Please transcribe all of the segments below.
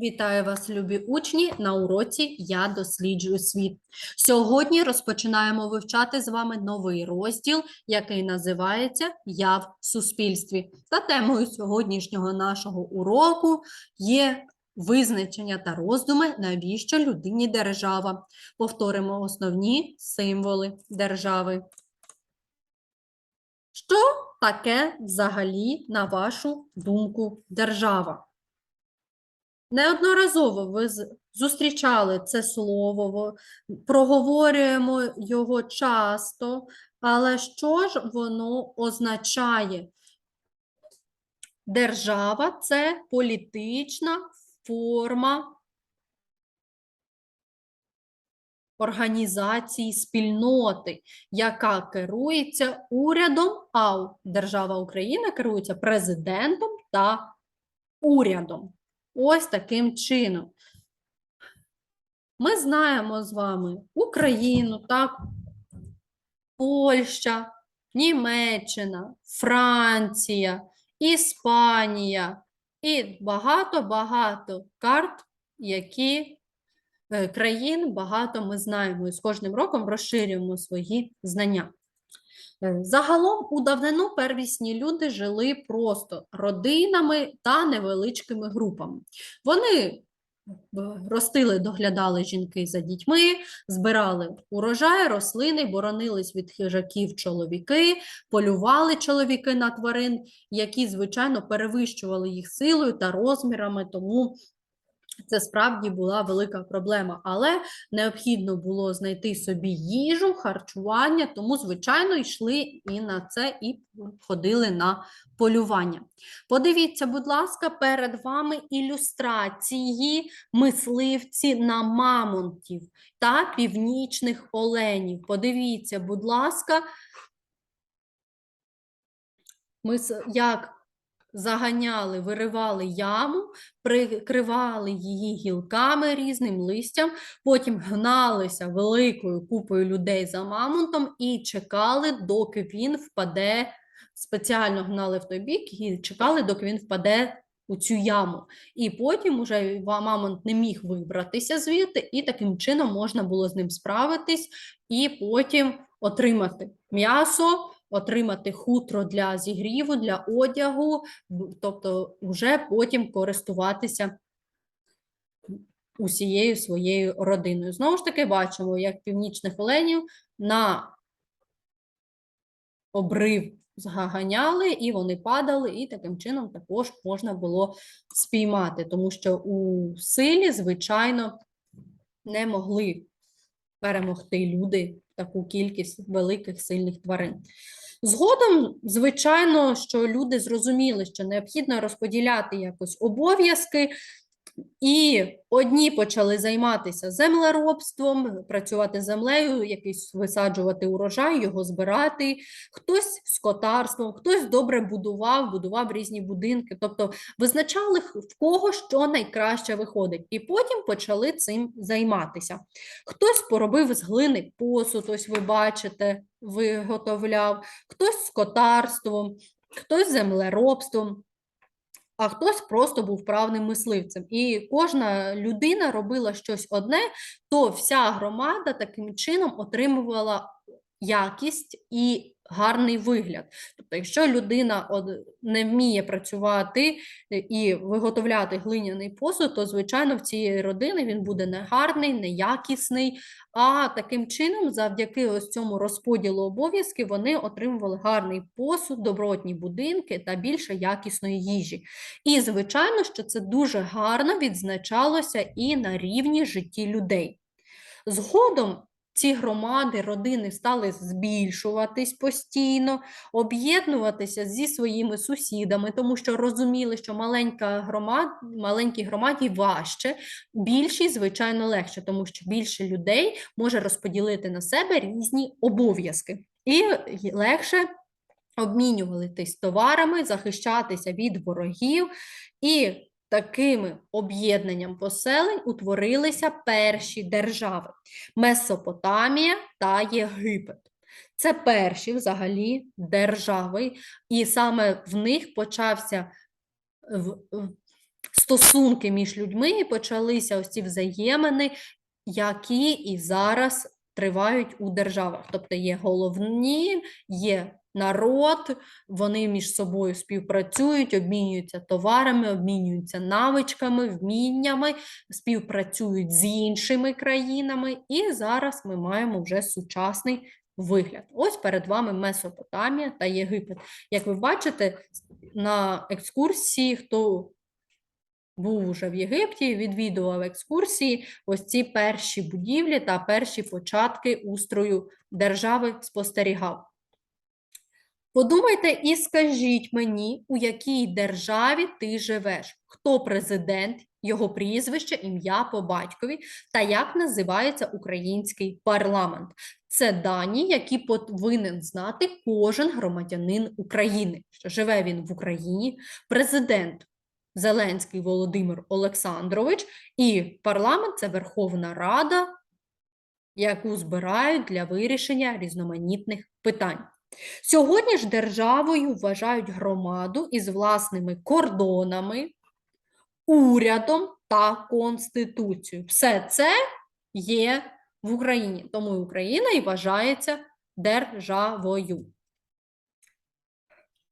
Вітаю вас, любі учні, на уроці Я досліджую світ. Сьогодні розпочинаємо вивчати з вами новий розділ, який називається Я в суспільстві. Та темою сьогоднішнього нашого уроку є визначення та роздуми, навіщо людині держава. Повторимо основні символи держави. Що таке взагалі, на вашу думку, держава? Неодноразово ви зустрічали це слово, проговорюємо його часто, але що ж воно означає? Держава це політична форма організації спільноти, яка керується урядом, а держава Україна керується президентом та урядом. Ось таким чином. Ми знаємо з вами Україну, так, Польща, Німеччина, Франція, Іспанія і багато-багато карт, які е, країн багато ми знаємо і з кожним роком розширюємо свої знання. Е, Загалом у давнину первісні люди жили просто родинами та невеличкими групами. Вони е, ростили, доглядали жінки за дітьми, збирали урожай, рослини, боронились від хижаків чоловіки, полювали чоловіки на тварин, які, звичайно, перевищували їх силою та розмірами, тому це справді була велика проблема, але необхідно було знайти собі їжу, харчування, тому, звичайно, йшли і на це, і ходили на полювання. Подивіться, будь ласка, перед вами ілюстрації мисливці на мамонтів та північних оленів. Подивіться, будь ласка, як заганяли, виривали яму, прикривали її гілками різним листям, потім гналися великою купою людей за мамонтом і чекали, доки він впаде, спеціально гнали в той бік і чекали, доки він впаде у цю яму. І потім уже мамонт не міг вибратися звідти, і таким чином можна було з ним справитись і потім отримати м'ясо, отримати хутро для зігріву, для одягу, тобто вже потім користуватися усією своєю родиною. Знову ж таки, бачимо, як північних оленів на обрив згаганяли, і вони падали, і таким чином також можна було спіймати, тому що у силі, звичайно, не могли перемогти люди таку кількість великих сильних тварин. Згодом, звичайно, що люди зрозуміли, що необхідно розподіляти якось обов'язки, і одні почали займатися землеробством, працювати землею, якийсь висаджувати урожай, його збирати, хтось скотарством, хтось добре будував, будував різні будинки, тобто визначали, в кого що найкраще виходить, і потім почали цим займатися. Хтось поробив з глини посуд, ось ви бачите, виготовляв, хтось скотарством, хтось землеробством, а хтось просто був правним мисливцем. І кожна людина робила щось одне, то вся громада таким чином отримувала якість і гарний вигляд. Тобто, якщо людина не вміє працювати е, і виготовляти глиняний посуд, то звичайно в цієї родини він буде негарний, неякісний. А таким чином, завдяки ось цьому розподілу обов'язків, вони отримували гарний посуд, добротні будинки та більше якісної їжі. І, звичайно, що це дуже гарно відзначалося і на рівні житті людей. Згодом ці громади, родини стали збільшуватись постійно, об'єднуватися зі своїми сусідами, тому що розуміли, що маленька громад, маленькій громаді важче, більшій, звичайно, легше, тому що більше людей може розподілити на себе різні обов'язки. І легше обмінюватись товарами, захищатися від ворогів, і такими об'єднанням поселень утворилися перші держави Месопотамія та Єгипет. Це перші взагалі держави, і саме в них почався стосунки між людьми і почалися ось ці взаємини, які і зараз тривають у державах. Тобто є головні, є народ, вони між собою співпрацюють, обмінюються товарами, обмінюються навичками, вміннями, співпрацюють з іншими країнами, і зараз ми маємо вже сучасний вигляд. Ось перед вами Месопотамія та Єгипет. Як ви бачите, на екскурсії, хто був уже в Єгипті, відвідував екскурсії, ось ці перші будівлі та перші початки устрою держави спостерігав. Подумайте і скажіть мені, у якій державі ти живеш, хто президент, його прізвище, ім'я по батькові та як називається український парламент. Це дані, які повинен знати кожен громадянин України. Що живе він в Україні, президент Зеленський Володимир Олександрович, і парламент це Верховна Рада, яку збирають для вирішення різноманітних питань. Сьогодні ж державою вважають громаду із власними кордонами, урядом та конституцією. Все це є в Україні, тому і Україна і вважається державою.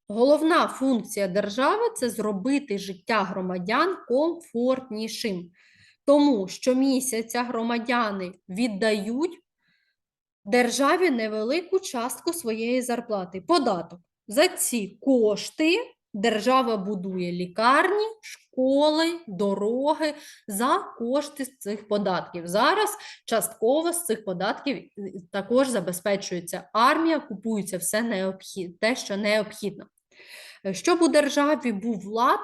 Головна функція держави це зробити життя громадян комфортнішим. Тому щомісяця громадяни віддають державі невелику частку своєї зарплати. Податок. За ці кошти держава будує лікарні, школи, дороги за кошти з цих податків. Зараз частково з цих податків е, також забезпечується армія, купується все необхідне, те, що необхідно. Е, Щоб у державі був влад,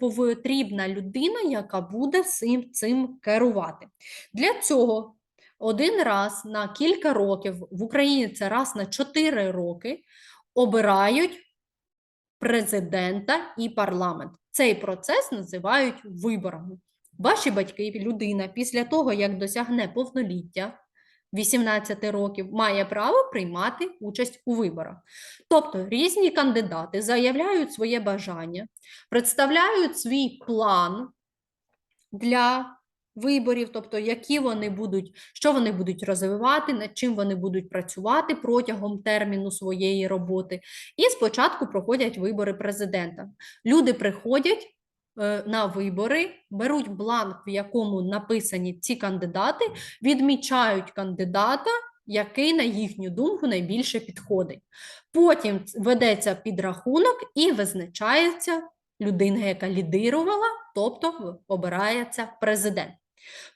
потрібна людина, яка буде цим, цим керувати. Для цього один раз на кілька років, в Україні це раз на 4 роки, обирають президента і парламент. Цей процес називають виборами. Ваші батьки, людина, після того, як досягне повноліття 18 років, має право приймати участь у виборах. Тобто різні кандидати заявляють своє бажання, представляють свій план для виборів, тобто які вони будуть, що вони будуть розвивати, над чим вони будуть працювати протягом терміну своєї роботи. І спочатку проходять вибори президента. Люди приходять е, на вибори, беруть бланк, в якому написані ці кандидати, відмічають кандидата. Який, на їхню думку, найбільше підходить. Потім ведеться підрахунок і визначається людина, яка лідирувала, тобто обирається президент.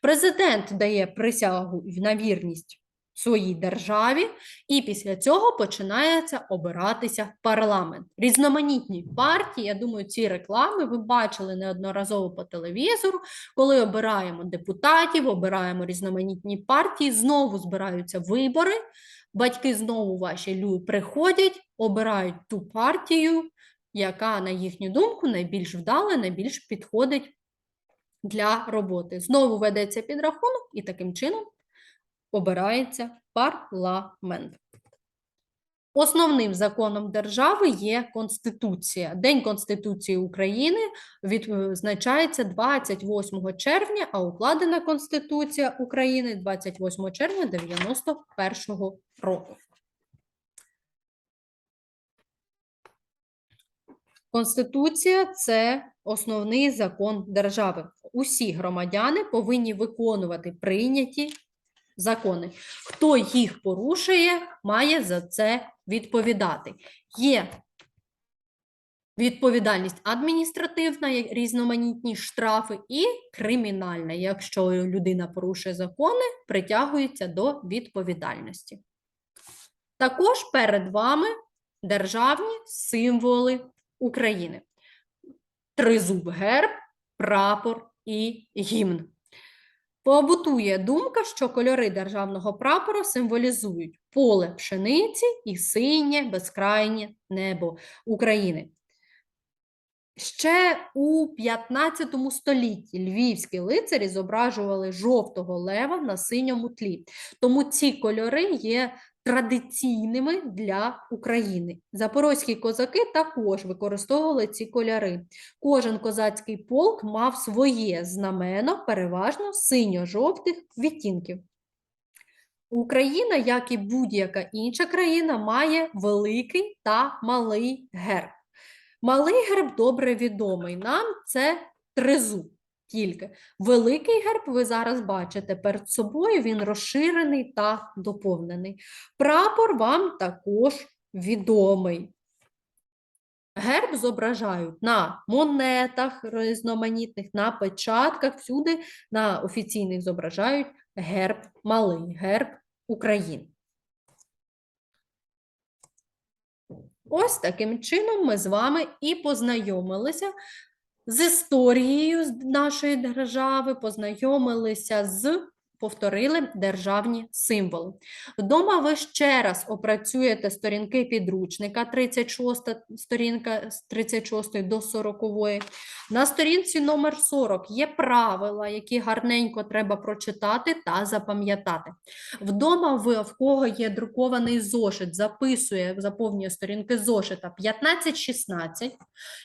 Президент дає присягу на вірність своїй державі, і після цього починається обиратися парламент. Різноманітні партії, я думаю, ці реклами ви бачили неодноразово по телевізору, коли обираємо депутатів, обираємо різноманітні партії, знову збираються вибори. Батьки знову ваші лю- приходять, обирають ту партію, яка, на їхню думку, найбільш вдала, найбільш підходить для роботи. Знову ведеться підрахунок, і таким чином обирається парламент. Основним законом держави є Конституція. День Конституції України відзначається 28 червня, а укладена Конституція України 28 червня 91 року. Конституція це основний закон держави. Усі громадяни повинні виконувати прийняті закони. Хто їх порушує, має за це відповідати. Є відповідальність адміністративна, різноманітні штрафи, і кримінальна. Якщо людина порушує закони, притягується до відповідальності. Також перед вами державні символи України. Тризуб герб, прапор і гімн. Побутує думка, що кольори державного прапора символізують поле пшениці і синє безкрайнє небо України. Ще у 15 столітті львівські лицарі зображували жовтого лева на синьому тлі. Тому ці кольори є традиційними для України. Запорозькі козаки також використовували ці кольори. Кожен козацький полк мав своє знамено, переважно синьо-жовтих відтінків. Україна, як і будь-яка інша країна, має великий та малий герб. Малий герб добре відомий нам це тризуб. Тільки великий герб ви зараз бачите перед собою, він розширений та доповнений. Прапор вам також відомий. Герб зображають на монетах різноманітних, на печатках, всюди на офіційних зображають герб малий, герб України. Ось таким чином ми з вами і познайомилися з історією нашої держави, познайомилися з, повторили державні символи. Вдома ви ще раз опрацюєте сторінки підручника, 36 сторінка з 36 до 40. На сторінці номер 40 є правила, які гарненько треба прочитати та запам'ятати. Вдома ви, в кого є друкований зошит, записує, заповнює сторінки зошита 15-16.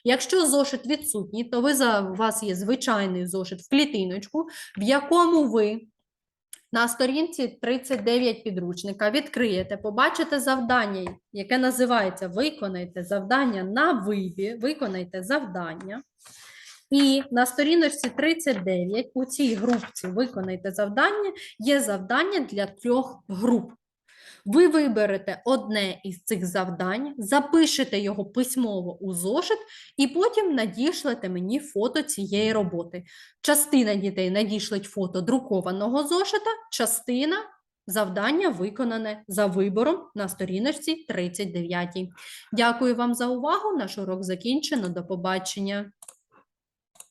Якщо зошит відсутній, то ви за, у вас є звичайний зошит в клітиночку, в якому ви на сторінці 39 підручника відкриєте, побачите завдання, яке називається Виконайте завдання на вибір, виконайте завдання. І на сторіночці 39 у цій групці Виконайте завдання є завдання для трьох груп. Ви виберете одне із цих завдань, запишете його письмово у зошит і потім надішлете мені фото цієї роботи. Частина дітей надішлить фото друкованого зошита, частина завдання виконане за вибором на сторіночці 39. Дякую вам за увагу. Наш урок закінчено. До побачення.